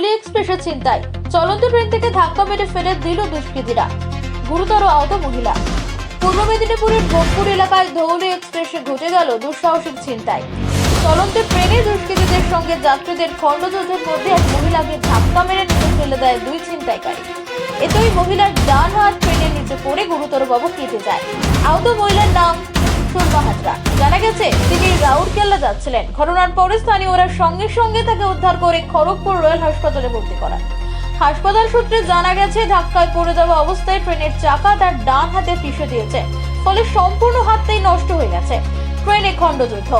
ধৌলি এক্সপ্রেসের চিন্তায়। চলন্ত ট্রেন থেকে ধাক্কা মেরে ফেলে দিল দুষ্কৃতীরা। গুরুতর আহত মহিলা। পূর্ব মেদিনীপুরের ভোগপুর এলাকায় ধৌলি এক্সপ্রেসে ঘটে গেল দুঃসাহসিক চিন্তায় চলন্ত ট্রেনে দুষ্কৃতীদের সঙ্গে যাত্রীদের খণ্ডযুদ্ধের মধ্যে এক মহিলাকে ধাক্কা মেরে নিচে ফেলে দেয় দুই ছিনতাইকারী। এতে মহিলার ডান হাত ট্রেনের নিচে পড়ে গুরুতরভাবে কেটে যায়। আহত মহিলার নাম জানা গেছে তিনি রাউরকেল্লা যাচ্ছিলেন। ঘটনার পরে স্থানীয়রা সঙ্গে সঙ্গে তাকে উদ্ধার করে খড়গপুর রয়্যাল হাসপাতালে ভর্তি করান। হাসপাতাল সূত্রে জানা গেছে, ধাক্কায় পড়ে যাওয়া অবস্থায় ট্রেনের চাকা তার ডান হাতে পিষে দিয়েছে, ফলে সম্পূর্ণ হাতটাই নষ্ট হয়ে গেছে। ট্রেনে খণ্ডযুদ্ধ।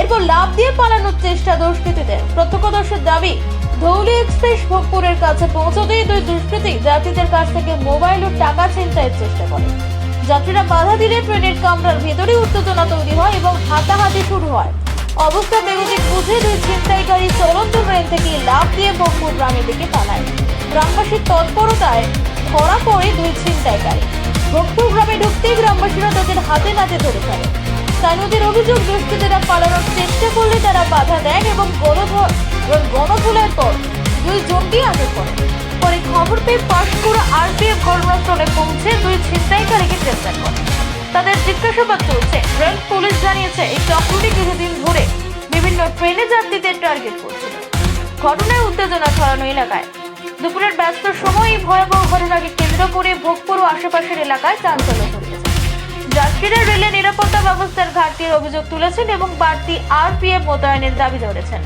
এরপর লাভ দিয়ে পালানোর চেষ্টা দুষ্কৃতীদের। প্রত্যক্ষদর্শীর দাবি, ধৌলি এক্সপ্রেস ভোগপুরের কাছে পৌঁছতেই দুই দুষ্কৃতী যাত্রীদের কাছ থেকে মোবাইল ও টাকা ছিনতাইয়ের চেষ্টা করে। যাত্রীরা বাধা দিলে ট্রেনের কামরার ভেতরে উত্তেজনা তৈরি হয় এবং হাতাহাতি শুরু হয়। অবস্থা বেগতিক বুঝে দুই ছিনতাইকারী চলন্ত ট্রেন থেকে লাভ দিয়ে ভোগপুর গ্রামের দিকে পালায়। গ্রামবাসীর তৎপরতায় ধরা পড়ে দুই ছিনতাইকারী। ভোগপুর গ্রামে ঢুকতেই গ্রামবাসীরা তাদের হাতে নাতে ধরে ফেলে। স্থানীয়দের অভিযোগ, দুষ্কৃতীরা পালানোর চেষ্টা করলে তারা বাধা দেন এবং গণধোলার পর দুই জনকে আটক করে। পরে খবর পেয়ে পাঁশকুড়া আরপিএফ ঘটনাস্থলে পৌঁছে দুই ছিনতাইকারীকে গ্রেফতার করে। তাদের জিজ্ঞাসাবাদ চলছে। রেল পুলিশ জানিয়েছে, এই চক্রটি কিছুদিন ধরে বিভিন্ন ট্রেনে যাত্রীদের টার্গেট করছিল। ঘটনায় উত্তেজনা ছড়ানো এলাকায়। দুপুরের ব্যস্ত সময় এই ভয়াবহ ঘটনাকে কেন্দ্র করে ভোগপুর ও আশেপাশের এলাকায় চাঞ্চল্য ছড়িয়েছে। যাত্রীরা রেলের নিরাপত্তা ব্যবস্থার ঘাটতির অভিযোগ তুলেছেন এবং বাড়তি আরপিএফ মোতায়েনের দাবি ধরেছেন।